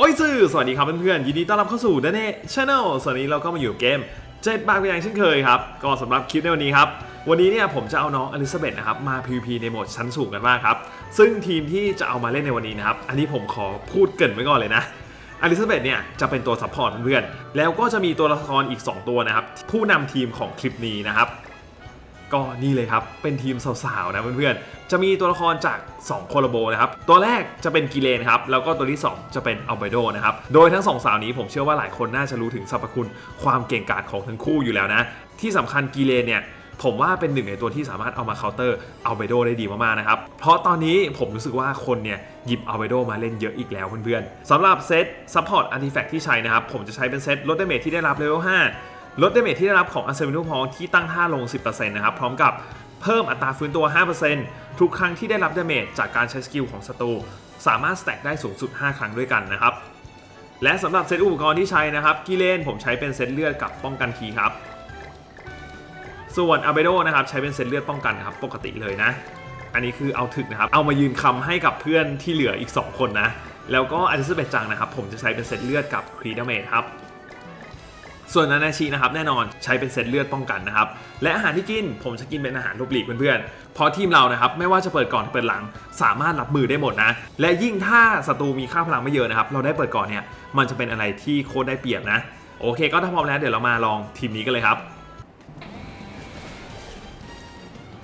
โอ้ยซื่อสวัสดีครับเพื่อนๆ ยินดีต้อนรับเข้าสู่ d a n เน่ช n แนลส่วนนี้เราก็มาอยู่เกมเจ็ดบาทอย่างเช่นเคยครับ ก็สำหรับคลิปในวันนี้ครับ วันนี้เนี่ยผมจะเอาน้องอลิซาเบธนะครับมา PVP ในโหมดชั้นสูงกันมากครับ ซึ่งทีมที่จะเอามาเล่นในวันนี้นะครับ อันนี้ผมขอพูดเกินไว้ก่อนเลยนะอลิซาเบธเนี่ยจะเป็นตัวซัพพอร์ตเพื่อนๆ แล้วก็จะมีตัวละครอีก 2 ตัวนะครับผู้นำทีมของคลิปนี้นะครับ ก็นี่เลยครับ เป็นทีมสาวๆนะเพื่อนๆ จะมีตัวละครจาก 2 โคโลโบนะครับ ตัวแรกจะเป็นกิเลนครับ แล้วก็ตัวที่ 2 จะเป็นอัลเบโดนะครับ โดยทั้งสองสาวนี้ผมเชื่อว่าหลายคนน่าจะรู้ถึงสรรพคุณความเก่งกาจของทั้งคู่อยู่แล้วนะ ที่สำคัญกิเลนเนี่ยผมว่าเป็นหนึ่งในตัวที่สามารถเอามาเคาน์เตอร์อัลเบโดได้ดีมากๆนะครับ เพราะตอนนี้ผมรู้สึกว่าคนเนี่ยหยิบอัลเบโดมาเล่นเยอะอีกแล้วเพื่อนๆสำหรับเซตซัพพอร์ตอาร์ติแฟกที่ใช้นะครับ ผมจะใช้เป็นเซตลดดเมจที่ได้รับเลเวล5 ลดเดเมจที่ได้รับของอัลเซมินุพองที่ตั้งท่าลง 10%นะครับ พร้อมกับเพิ่มอัตราฟื้นตัว 5%ทุกครั้งที่ได้รับเดเมจจากการใช้สกิลของศัตรูสามารถสแต็กได้สูงสุด 5 ครั้งด้วยกันนะครับ และสำหรับเซตอุปกรณ์ที่ใช้นะครับกิเลนผมใช้เป็นเซตเลือดกับป้องกันคีครับ ส่วนอาเบโดนะครับใช้เป็นเซตเลือดป้องกันครับปกติเลยนะ อันนี้คือเอาถึกนะครับ เอามายืนคำให้กับเพื่อนที่เหลืออีก 2 คนนะ แล้วก็อลิซาเบธจังนะครับ ผมจะใช้เป็นเซตเลือดกับครีดเมจครับ ส่วนนานาชินะครับแน่นอนใช้เป็นเซตเลือดป้องกันนะครับ และอาหารที่กินผมจะกินเป็นอาหารรูปหลีกเพื่อนๆ เพราะทีมเรานะครับไม่ว่าจะเปิดก่อนหรือเปิดหลัง สามารถรับมือได้หมดนะ และยิ่งถ้าศัตรูมีค่าพลังไม่เยอะนะครับ เราได้เปิดก่อนเนี่ยมันจะเป็นอะไรที่โคตรได้เปรียบนะ โอเค ก็ถ้าพร้อมแล้วเดี๋ยวเรามาลองทีมนี้กันเลยครับ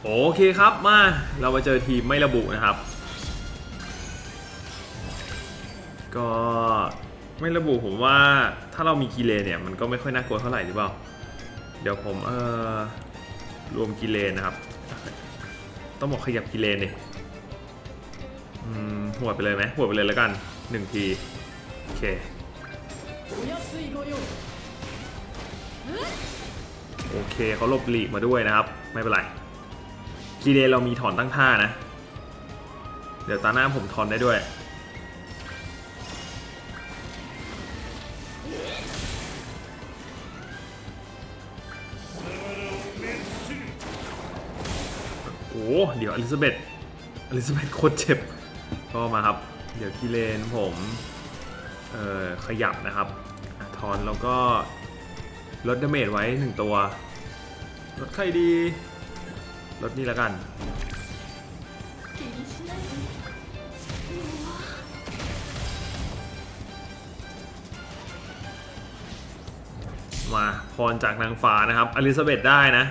โอเคครับมาเรามาเจอทีมไม่ระบุนะครับ ก็ ไม่ระบุผมว่าถ้าเรามีกิเลเนี่ยมันก็ไม่ค่อยน่ากลัวเท่าไหร่หรือเปล่า เดี๋ยวผมเอ่อรวมกิเลนนะครับ ต้องบอกขยับกิเลเนี่ยหัวไปเลยไหมหัวไปเลยแล้วกันหนึ่งที โอเคโอเคเขาลบหลีกมาด้วยนะครับ ไม่เป็นไรกีเดเรามีถอนตั้งท่านะ เดี๋ยวตาหน้าผมถอนได้ด้วย โอ้เดี๋ยวอลิซาเบธอลิซาเบธโคตรเจ็บ ก็มาครับ เดี๋ยวกีเลนผมเอ่อขยับนะครับอะถอนแล้วก็ลดดาเมจไว้หนึ่งตัว ลดใครดีลดนี่แล้วกัน มาพรจากนางฟ้านะครับอลิซาเบธได้นะ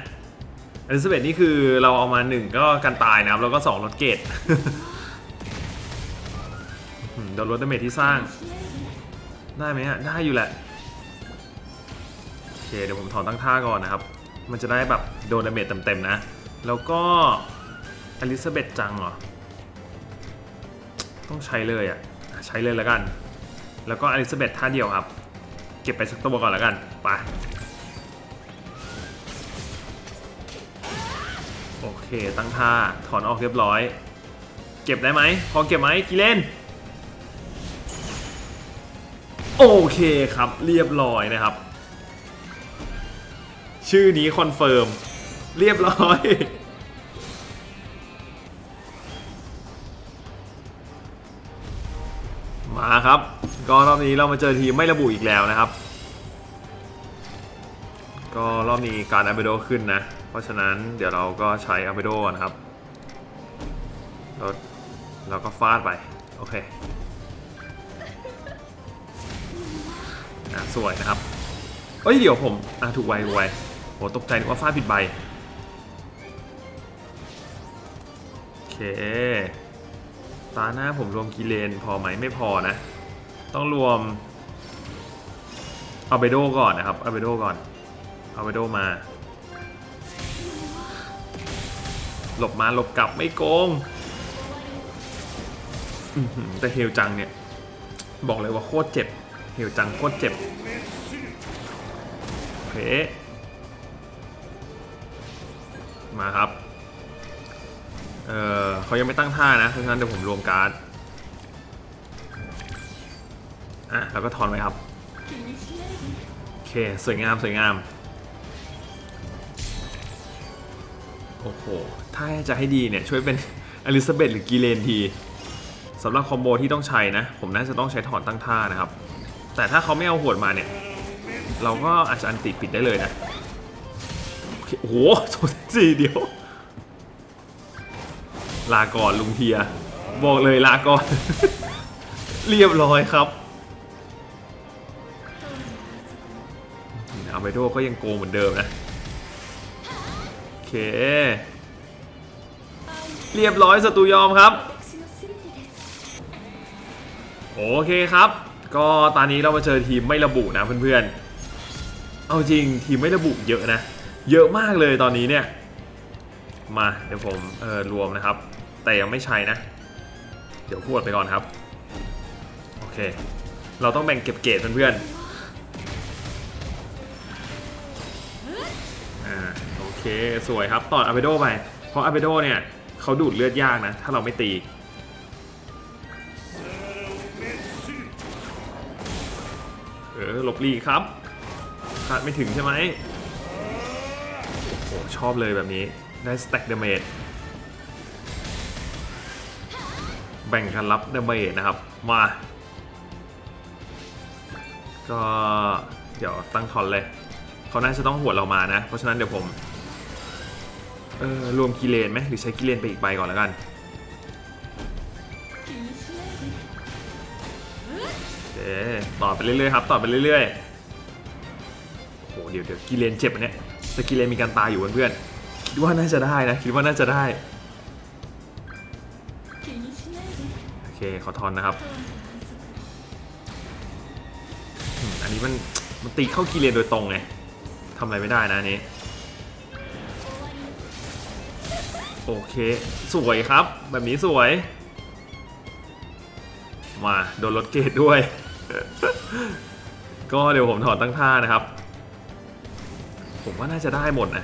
อลิซาเบธนี่คือเราเอามาหนึ่งก็กันตายนะครับ แล้วก็สองลดเกรดเดี๋ยวลดดาเมจที่สร้าง ได้ไหมฮะ ได้อยู่แหละ โอเค เดี๋ยวผมถอนตั้งท่าก่อนนะครับ มันจะได้แบบโดนดาเมจเต็มๆนะ แล้วก็อลิซาเบธจังเหรอ ต้องใช้เลยอะ ใช้เลยแล้วกัน แล้วก็อลิซาเบธท่าเดียวครับ เก็บไปสักตัวก่อนแล้วกัน ไปโอเค ตั้งท่า ถอนออกเรียบร้อย เก็บได้ไหม พอเก็บไหมกิเลนโอเคครับ เรียบร้อยนะครับ ชื่อนี้คอนเฟิร์ม เรียบร้อยมาครับก็รอบนี้เรามาเจอทีมไม่ระบุอีกแล้วนะครับ ก็รอบนี้การอัเบโดขึ้นนะ เพราะฉะนั้นเดี๋ยวเราก็ใช้อัเบโดนะครับแล้วเราก็ฟาดไป โอเคอะสวยนะครับ เอ้ย เดี๋ยวผมอะถูกไวถูกไวโหตกใจนึกว่าฟาดผิดใบ โอเค ตาหน้าผมรวมกีเลนพอไหมไม่พอนะ ต้องรวมอาเบโดก่อนนะครับอาเบโดก่อน เอาเวโดมา หลบมาหลบกลับไม่โกงแต่เฮลจังเนี่ย บอกเลยว่าโคตรเจ็บ เฮลจังโคตรเจ็บเพมาครับ เออเขายังไม่ตั้งท่านะ เพราะฉะนั้นเดี๋ยวผมรวมการ์ด อะ แล้วก็ถอนไปครับ โอเค สวยงามสวยงาม โอ้โห ถ้าจะให้ดีเนี่ย ช่วยเป็นอลิซาเบธหรือกีเลนทีสำหรับคอมโบที่ต้องใช้นะ ผมน่าจะต้องใช้ถอนตั้งท่านะครับ แต่ถ้าเขาไม่เอาหวดมาเนี่ย เราก็อาจจะอันติปิดได้เลยนะ โอ้โหโซนสี่เดียว ลาก่อนลุงเทีย บอกเลยลาก่อน เรียบร้อยครับอาเมโดก็ยังโกงเหมือนเดิมนะ เรียบร้อยศัตรูยอมครับ โอเคครับ ก็ตอนนี้เรามาเจอทีมไม่ระบุนะเพื่อนๆ เอาจริงทีมไม่ระบุเยอะนะ เยอะมากเลยตอนนี้เนี่ย มาเดี๋ยวผมเออรวมนะครับ แต่ยังไม่ใช่นะ เดี๋ยวพูดไปก่อนครับ โอเค เราต้องแบ่งเก็บเกตเพื่อนๆ เคสวยครับต่ออาเบโดไป เพราะอาเบโดเนี่ยเขาดูดเลือดยากนะ ถ้าเราไม่ตี เออหลบลีครับคาดไม่ถึงใช่ไหมโอ้ชอบเลยแบบนี้ได้สแต็กเดเมจแบ่งกันรับเดเมจนะครับ มา ก็เดี๋ยวตั้งทอนเลย เขาน่าจะต้องหัวดเรามานะ เพราะฉะนั้นเดี๋ยวผม เออรวมกิเลนไหมหรือใช้กิเลนไปอีกใบก่อนแล้วกันเอ๊ต่อไปเรื่อยๆครับต่อไปเรื่อยๆโอ้โหเดี๋ยวเดี๋ยวกิเลนเจ็บอันเนี้ยแต่กิเลนมีการตายอยู่เพื่อนๆคิดว่าน่าจะได้นะคิดว่าน่าจะได้โอเคขอทอนนะครับอันนี้มันมันตีเข้ากิเลนโดยตรงไงทำอะไรไม่ได้นะอันนี้ โอเค สวยครับ แบบนี้สวย มาโดนรถเกตด้วย ก็เดี๋ยวผมถอนตั้งท่านะครับ ผมว่าน่าจะได้หมดนะ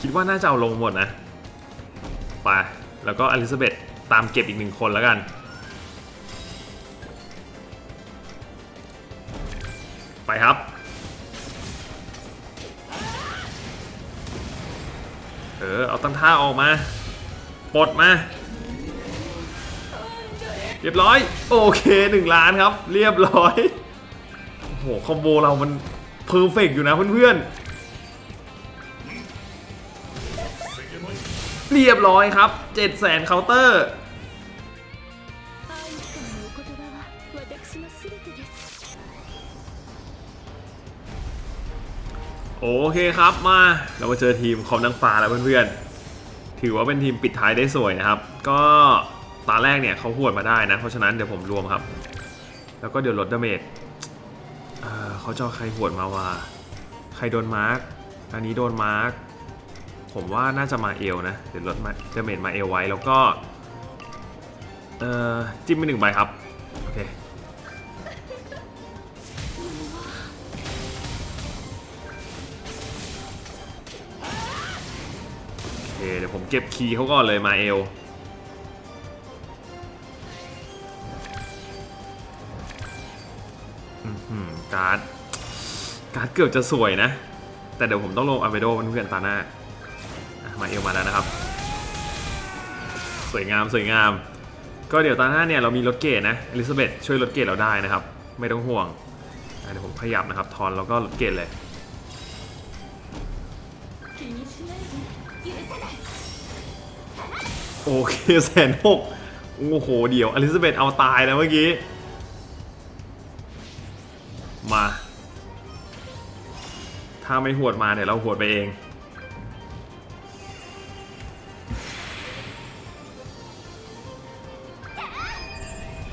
คิดว่าน่าจะเอาลงหมดนะ ไป แล้วก็อลิซาเบธตามเก็บอีกหนึ่งคนแล้วกัน ไปครับเออ เอาตั้งท่าออกมา ปลดมา เรียบร้อย โอเคหนึ่งล้านครับ เรียบร้อยโอ้โหคอมโบเรามันเพอร์เฟกอยู่นะเพื่อนๆ เรียบร้อยครับเจ็ดแสนเคาน์เตอร์โอเคครับมาเรามาเจอทีมคอมนางฟ้าแล้วเพื่อนๆ ถือว่าเป็นทีมปิดท้ายได้สวยนะครับ ก็ตาแรกเนี่ยเขาหวดมาได้นะ เพราะฉะนั้นเดี๋ยวผมรวมครับ แล้วก็เดี๋ยวลดดาเมจเอ่อเขาจะเอาใครหวดมาว่า ใครโดนมาร์กอันนี้โดนมาร์กผมว่าน่าจะมาเอลนะ เดี๋ยวลดมาดาเมจมาเอลไว้แล้วก็จิ้มไปหนึ่งใบครับ เดี๋ยวผมเก็บคีย์เขาก่อนเลยมาเอลการ์ด การ์ดเกือบจะสวยนะ แต่เดี๋ยวผมต้องลงอาเวโดเพื่อนตาหน้า มาเอลมาแล้วนะครับ สวยงามสวยงาม ก็เดี๋ยวตาหน้าเนี่ยเรามีรถเกตนะอลิซาเบธช่วยรถเกตเราได้นะครับ ไม่ต้องห่วงเดี๋ยวผมขยับนะครับ ทอนแล้วก็รถเกตเลย อเคแสนหกโอ้โห เดี๋ยวอลิซาเบธเอาตายแล้วเมื่อกี้ มา ถ้าไม่หวดมาเดี๋ยวเราหวดไปเอง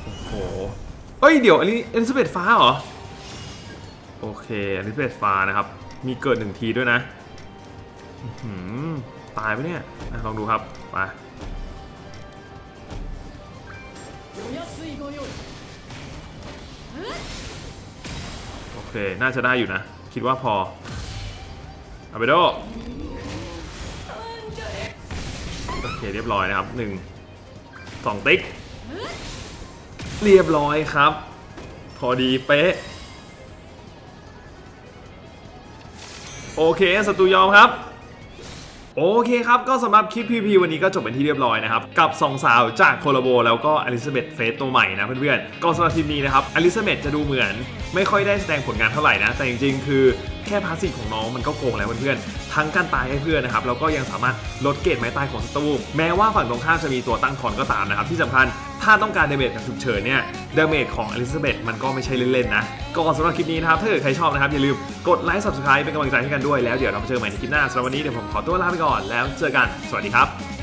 โอ้โหเอ้ย เดี๋ยวอันนี้อลิซาเบธฟ้าเหรอ โอเคอลิซาเบธฟ้านะครับ มีเกิดหนึ่งทีด้วยนะหือตายไปะเนี่ยลองดูครับไป โอเค น่าจะได้อยู่นะ คิดว่าพออาเบโดโอเคเรียบร้อยนะครับหนึ่งสองติ๊ก เรียบร้อยครับ พอดีเป๊ะ โอเคศัตรูยอมครับ โอเคครับ ก็สำหรับคลิป PP วันนี้ก็จบเป็นที่เรียบร้อยนะครับ กับสองสาวจากโคลาโบแล้วก็อลิซาเบธเฟสตัวใหม่นะเพื่อนๆ ก็สำหรับทีมนี้นะครับอลิซาเบธจะดูเหมือน ไม่ค่อยได้แสดงผลงานเท่าไหร่นะ แต่จริงๆ คือแค่พาสซีฟของน้องมันก็โกงแล้วเพื่อนๆ ทั้งการตายให้เพื่อนนะครับ แล้วก็ยังสามารถลดเกรดไม้ตายของศัตรูแม้ว่าฝั่งตรงข้ามจะมีตัวตั้งทอนก็ตามนะครับที่สำคัญถ้าต้องการเดเมจแบบฉุกเฉินเนี่ยเดเมจของอลิซาเบธมันก็ไม่ใช่เล่นๆนะ ก่อนสำหรับคลิปนี้นะครับถ้าเกิดใครชอบนะครับอย่าลืมกดไลค์ subscribe เป็นกำลังใจให้กันด้วยแล้วเดี๋ยวเรามาเจอกันใหม่ในคลิปหน้าสำหรับวันนี้เดี๋ยวผมขอตัวลาไปก่อนแล้วเจอกันสวัสดีครับ